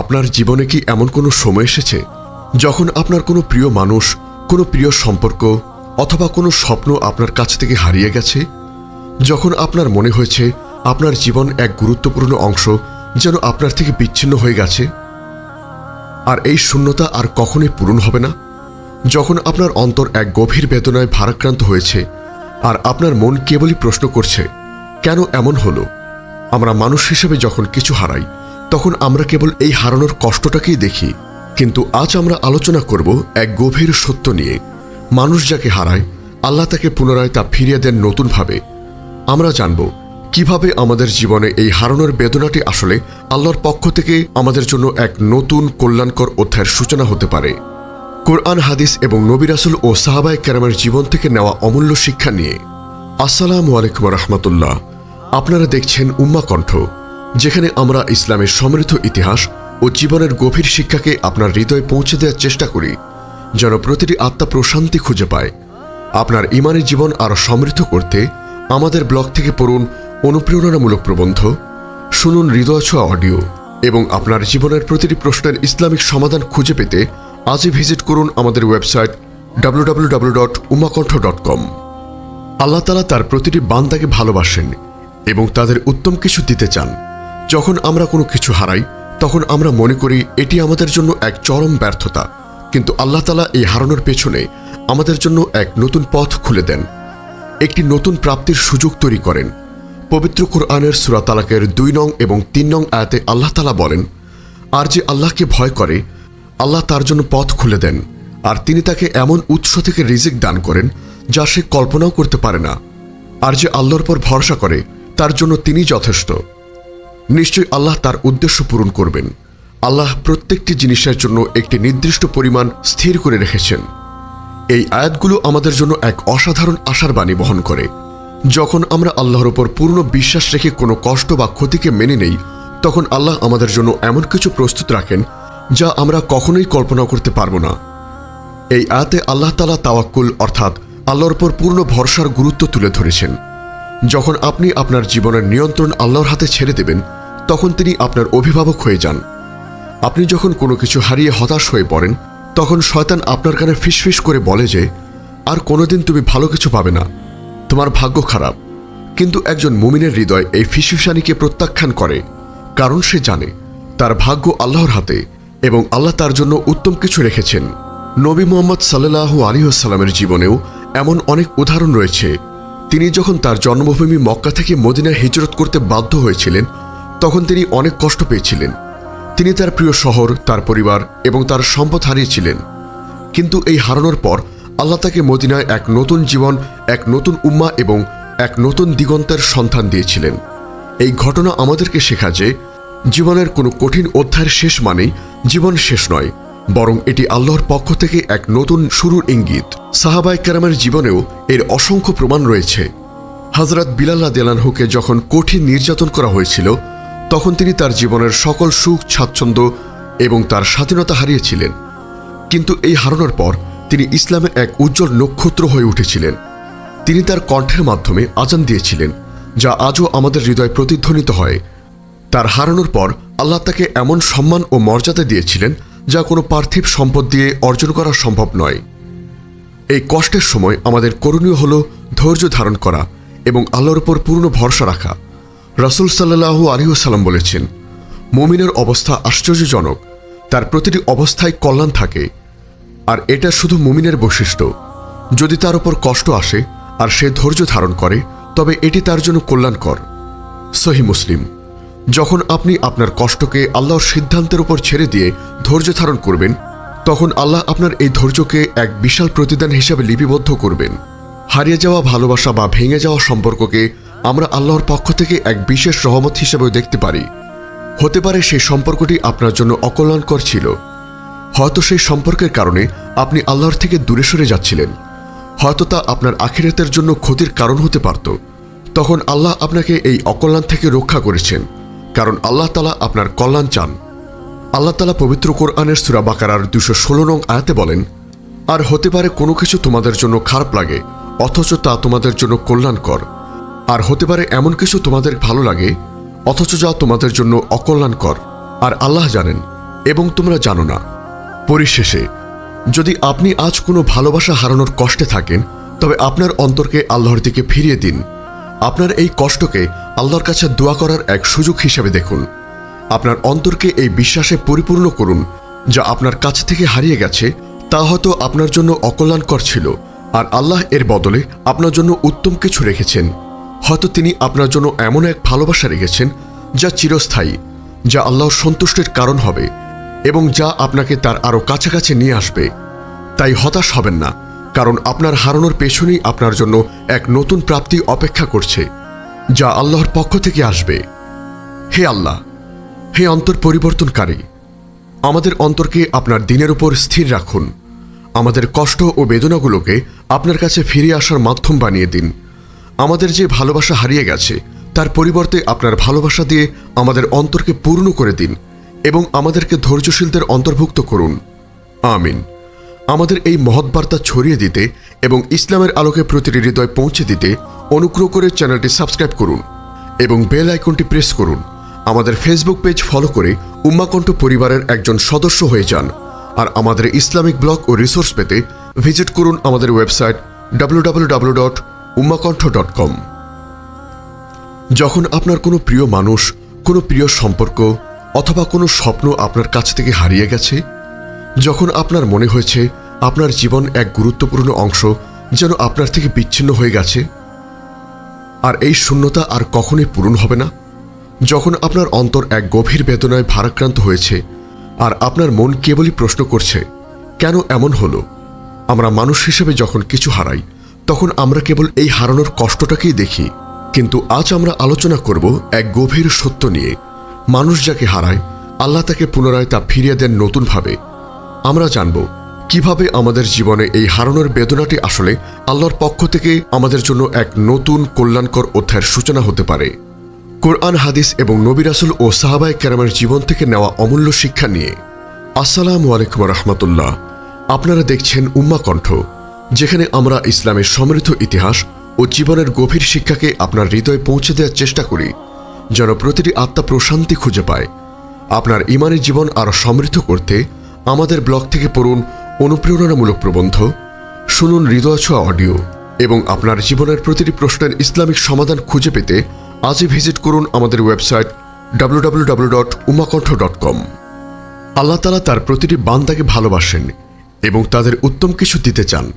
আপনার জীবনে কি এমন কোনো সময় এসেছে যখন আপনার কোনো প্রিয় মানুষ, কোনো প্রিয় সম্পর্ক অথবা কোনো স্বপ্ন আপনার কাছ থেকে হারিয়ে গেছে? যখন আপনার মনে হয়েছে আপনার জীবন এক গুরুত্বপূর্ণ অংশ যেন আপনার থেকে বিচ্ছিন্ন হয়ে গেছে? আর এই শূন্যতা আর কখনোই পূরণ হবে না। যখন আপনার অন্তর এক গভীর বেদনায় ভারাক্রান্ত হয়েছে আর আপনার মন কেবলই প্রশ্ন করছে, কেন এমন হলো? আমরা মানুষ হিসেবে যখন কিছু হারাই তখন আমরা কেবল এই হারানোর কষ্টটাকেই দেখি। কিন্তু আজ আমরা আলোচনা করব এক গভীর সত্য নিয়ে। মানুষ যাকে হারায়, আল্লাহ তাকে পুনরায় তা ফিরিয়ে দেন নতুনভাবে। আমরা জানব কীভাবে আমাদের জীবনে এই হারানোর বেদনাটি আসলে আল্লাহর পক্ষ থেকে আমাদের জন্য এক নতুন কল্যাণকর অধ্যায়ের সূচনা হতে পারে। কোরআন, হাদিস এবং নবিরাসুল ও সাহাবায় কেরামের জীবন থেকে নেওয়া অমূল্য শিক্ষা নিয়ে। আসসালামু আলাইকুম রহমতুল্লাহ। আপনারা দেখছেন উম্মা কণ্ঠ যেখানে আমরা ইসলামের সমৃদ্ধ ইতিহাস ও জীবনের গভীর শিক্ষাকে আপনার হৃদয়ে পৌঁছে দেওয়ার চেষ্টা করি, যেন প্রতিটি আত্মা প্রশান্তি খুঁজে পায়। আপনার ইমানি জীবন আরও সমৃদ্ধ করতে আমাদের ব্লগ থেকে পড়ুন অনুপ্রেরণামূলক প্রবন্ধ, শুনুন হৃদয় ছোঁয়া অডিও এবং আপনার জীবনের প্রতিটি প্রশ্নের ইসলামিক সমাধান খুঁজে পেতে আজই ভিজিট করুন আমাদের ওয়েবসাইট www.umakantha.com আল্লাহ তালা তার প্রতিটি বান্দাকে ভালোবাসেন এবং তাদের উত্তম কিছু দিতে চান। যখন আমরা কোনো কিছু হারাই, তখন আমরা মনে করি এটি আমাদের জন্য এক চরম ব্যর্থতা। কিন্তু আল্লাহ তালা এই হারানোর পেছনে আমাদের জন্য এক নতুন পথ খুলে দেন। একটি নতুন প্রাপ্তির সুযোগ তৈরি করেন। পবিত্র কোরআনের সুরা তালাকের দুই নং এবং তিন নং আয়াতে আল্লাহ তালা বলেন, আর যে আল্লাহকে ভয় করে, আল্লাহ তার জন্য পথ খুলে দেন। আর তিনি তাকে এমন উৎস থেকে রিজিক দান করেন, যা সে কল্পনাও করতে পারে না। আর যে আল্লাহর পর ভরসা করে, তার জন্য তিনি যথেষ্ট। নিশ্চয়ই আল্লাহ তার উদ্দেশ্য পূরণ করবেন। আল্লাহ প্রত্যেকটি জিনিসের জন্য একটি নির্দিষ্ট পরিমাণ স্থির করে রেখেছেন। এই আয়াতগুলো আমাদের জন্য এক অসাধারণ আশার বাণী বহন করে। যখন আমরা আল্লাহর ওপর পূর্ণ বিশ্বাস রেখে কোনো কষ্ট বা ক্ষতিকে মেনে নেই, তখন আল্লাহ আমাদের জন্য এমন কিছু প্রস্তুত রাখেন, যা আমরা কখনোই কল্পনা করতে পারব না। এই আয়াতে আল্লাহ তালা তাওয়াক্কুল অর্থাৎ আল্লাহর উপর পূর্ণ ভরসার গুরুত্ব তুলে ধরেছেন। যখন আপনি আপনার জীবনের নিয়ন্ত্রণ আল্লাহর হাতে ছেড়ে দেবেন তখন তিনি আপনার অভিভাবক হয়ে যান। আপনি যখন কোনো কিছু হারিয়ে হতাশ হয়ে পড়েন, তখন শয়তান আপনার কানে ফিসফিস করে বলে যে, আর কোনোদিন তুমি ভালো কিছু পাবে না। তোমার ভাগ্য খারাপ। কিন্তু একজন মুমিনের হৃদয় এই ফিসফিসানিকে প্রত্যাখ্যান করে, কারণ সে জানে, তার ভাগ্য আল্লাহর হাতে এবং আল্লাহ তার জন্য উত্তম কিছু রেখেছেন। নবী মোহাম্মদ সাল্লাহু আলিহাস্লামের জীবনেও এমন অনেক উদাহরণ রয়েছে। তিনি যখন তার জন্মভূমি মক্কা থেকে মদিনায় হিজরত করতে বাধ্য হয়েছিলেন তখন তিনি অনেক কষ্ট পেয়েছিলেন। তিনি তার প্রিয় শহর, তার পরিবার এবং তার সম্পদ হারিয়েছিলেন। কিন্তু এই হারানোর পর আল্লাহ তাকে মদিনায় এক নতুন জীবন, এক নতুন উম্মা এবং এক নতুন দিগন্তের সন্ধান দিয়েছিলেন। এই ঘটনা আমাদেরকে শেখা যে, জীবনের কোনো কঠিন অধ্যায়ের শেষ মানেই জীবন শেষ নয়, বরং এটি আল্লাহর পক্ষ থেকে এক নতুন শুরুর ইঙ্গিত। সাহাবাই কেরামের জীবনেও এর অসংখ্য প্রমাণ রয়েছে। হজরত বিলাল্লা দেলানহুকে যখন কঠিন নির্যাতন করা হয়েছিল তখন তিনি তার জীবনের সকল সুখ, স্বাচ্ছন্দ্য এবং তার স্বাধীনতা হারিয়েছিলেন। কিন্তু এই হারানোর পর তিনি ইসলামের এক উজ্জ্বল নক্ষত্র হয়ে উঠেছিলেন। তিনি তার কণ্ঠের মাধ্যমে আজান দিয়েছিলেন, যা আজও আমাদের হৃদয় প্রতিধ্বনিত হয়। তার হারানোর পর আল্লাহ তাকে এমন সম্মান ও মর্যাদা দিয়েছিলেন, যা কোনো পার্থিব সম্পদ দিয়ে অর্জন করা সম্ভব নয়। এই কষ্টের সময় আমাদের করণীয় হল ধৈর্য ধারণ করা এবং আল্লাহর উপর পূর্ণ ভরসা রাখা। রাসুল সাল্লাহু আলিহাসাল্লাম বলেছেন, মুমিনের অবস্থা আশ্চর্যজনক, তার প্রতিটি অবস্থায় কল্যাণ থাকে, আর এটা শুধু মুমিনের বৈশিষ্ট্য। যদি তার উপর কষ্ট আসে আর সে ধৈর্য ধারণ করে, তবে এটি তার জন্য কল্যাণকর। সহি মুসলিম, যখন আপনি আপনার কষ্টকে আল্লাহর সিদ্ধান্তের উপর ছেড়ে দিয়ে ধৈর্য ধারণ করবেন, তখন আল্লাহ আপনার এই ধৈর্যকে এক বিশাল প্রতিদান হিসাবে লিপিবদ্ধ করবেন। হারিয়ে যাওয়া ভালোবাসা বা ভেঙে যাওয়া সম্পর্ককে আমরা আল্লাহর পক্ষ থেকে এক বিশেষ রহমত হিসেবেও দেখতে পারি। হতে পারে সেই সম্পর্কটি আপনার জন্য অকল্যাণকর ছিল। হয়তো সেই সম্পর্কের কারণে আপনি আল্লাহর থেকে দূরে সরে যাচ্ছিলেন। হয়তো তা আপনার আখিরাতের জন্য ক্ষতির কারণ হতে পারত। তখন আল্লাহ আপনাকে এই অকল্যাণ থেকে রক্ষা করেছেন, কারণ আল্লাহ তালা আপনার কল্যাণ চান। আল্লাহ তালা পবিত্র কোরআনের সুরা বাকারার দুশো ষোলো নং আয়াতে বলেন, আর হতে পারে কোনো কিছু তোমাদের জন্য খারাপ লাগে, অথচ তা তোমাদের জন্য কল্যাণকর। আর হতে পারে এমন কিছু তোমাদের ভালো লাগে, অথচ যা তোমাদের জন্য অকল্যাণকর, আর আল্লাহ জানেন, এবং তোমরা জানো না। পরিশেষে, যদি আপনি আজ কোনো ভালোবাসা হারানোর কষ্টে থাকেন, তবে আপনার অন্তরকে আল্লাহর দিকে ফিরিয়ে দিন। আপনার এই কষ্টকে আল্লাহর কাছে দোয়া করার এক সুযোগ হিসেবে দেখুন। আপনার অন্তরকে এই বিশ্বাসে পরিপূর্ণ করুন, যা আপনার কাছ থেকে হারিয়ে গেছে, তা হয়তো আপনার জন্য অকল্যাণকর ছিল, আর আল্লাহ এর বদলে আপনার জন্য উত্তম কিছু রেখেছেন। হয়তো তিনি আপনার জন্য এমন এক ভালোবাসা রেখেছেন যা চিরস্থায়ী, যা আল্লাহর সন্তুষ্টির কারণ হবে এবং যা আপনাকে তার আরও কাছাকাছি নিয়ে আসবে। তাই হতাশ হবেন না, কারণ আপনার হারানোর পেছনেই আপনার জন্য এক নতুন প্রাপ্তি অপেক্ষা করছে, যা আল্লাহর পক্ষ থেকে আসবে। হে আল্লাহ, হে অন্তর পরিবর্তনকারী, আমাদের অন্তরকে আপনার দিনের উপর স্থির রাখুন। আমাদের কষ্ট ও বেদনাগুলোকে আপনার কাছে ফিরে আসার মাধ্যম বানিয়ে দিন। আমাদের যে ভালোবাসা হারিয়ে গেছে, তার পরিবর্তে আপনার ভালোবাসা দিয়ে আমাদের অন্তরকে পূর্ণ করে দিন এবং আমাদেরকে ধৈর্যশীলদের অন্তর্ভুক্ত করুন। আমিন। আমাদের এই মহৎ বার্তা ছড়িয়ে দিতে এবং ইসলামের আলোকে প্রতিটি হৃদয় পৌঁছে দিতে অনুগ্রহ করে চ্যানেলটি সাবস্ক্রাইব করুন এবং বেল আইকনটি প্রেস করুন। আমাদের ফেসবুক পেজ ফলো করে উম্মাকণ্ঠ পরিবারের একজন সদস্য হয়ে যান আর আমাদের ইসলামিক ব্লগ ও রিসোর্স পেতে ভিজিট করুন আমাদের website W dot Ummahkantho dot com যখন আপনার কোনো প্রিয় মানুষ, কোনো প্রিয় সম্পর্ক অথবা কোনো স্বপ্ন আপনার কাছ থেকে হারিয়ে গেছে, যখন আপনার মনে হয়েছে আপনার জীবন এক গুরুত্বপূর্ণ অংশ যেন আপনার থেকে বিচ্ছিন্ন হয়ে গেছে, আর এই শূন্যতা আর কখনোই পূরণ হবে না। যখন আপনার অন্তর এক গভীর বেদনায় ভারাক্রান্ত হয়েছে, আর আপনার মন কেবলই প্রশ্ন করছে, কেন এমন হলো? আমরা মানুষ হিসেবে যখন কিছু হারাই তখন আমরা কেবল এই হারানোর কষ্টটাকেই দেখি। কিন্তু আজ আমরা আলোচনা করব এক গভীর সত্য নিয়ে। মানুষ যাকে হারায়, আল্লাহ তাকে পুনরায় তা ফিরিয়ে দেন নতুনভাবে। আমরা জানব, কীভাবে আমাদের জীবনে এই হারানোর বেদনাটি আসলে আল্লাহর পক্ষ থেকে আমাদের জন্য এক নতুন কল্যাণকর অধ্যায়ের সূচনা হতে পারে। কোরআন, হাদিস এবং নবিরাসুল ও সাহাবাই কেরামের জীবন থেকে নেওয়া অমূল্য শিক্ষা নিয়ে। আসসালামু আলাইকুম রহমতুল্লাহ। আপনারা দেখছেন উম্মা কণ্ঠ যেখানে আমরা ইসলামের সমৃদ্ধ ইতিহাস ও জীবনের গভীর শিক্ষাকে আপনার হৃদয়ে পৌঁছে দেওয়ার চেষ্টা করি, যেন প্রতিটি আত্মা প্রশান্তি খুঁজে পায়। আপনার ইমানি জীবন আরও সমৃদ্ধ করতে আমাদের ব্লগ থেকে পড়ুন অনুপ্রেরণামূলক প্রবন্ধ, শুনুন হৃদয় ছোঁয়া অডিও এবং আপনার জীবনের প্রতিটি প্রশ্নের ইসলামিক সমাধান খুঁজে পেতে আজই ভিজিট করুন আমাদের website W dot Umakantho dot com আল্লাহ তালা তার প্রতিটি বান্দাকে ভালোবাসেন এবং তাদের উত্তম কিছু দিতে চান।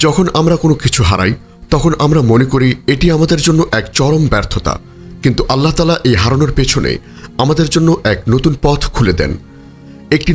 যখন আমরা কোনো কিছু হারাই, তখন আমরা মনে করি এটি আমাদের জন্য এক চরম ব্যর্থতা। কিন্তু আল্লাহ তালা এই হারানোর পেছনে আমাদের জন্য এক নতুন পথ খুলে দেন। একটি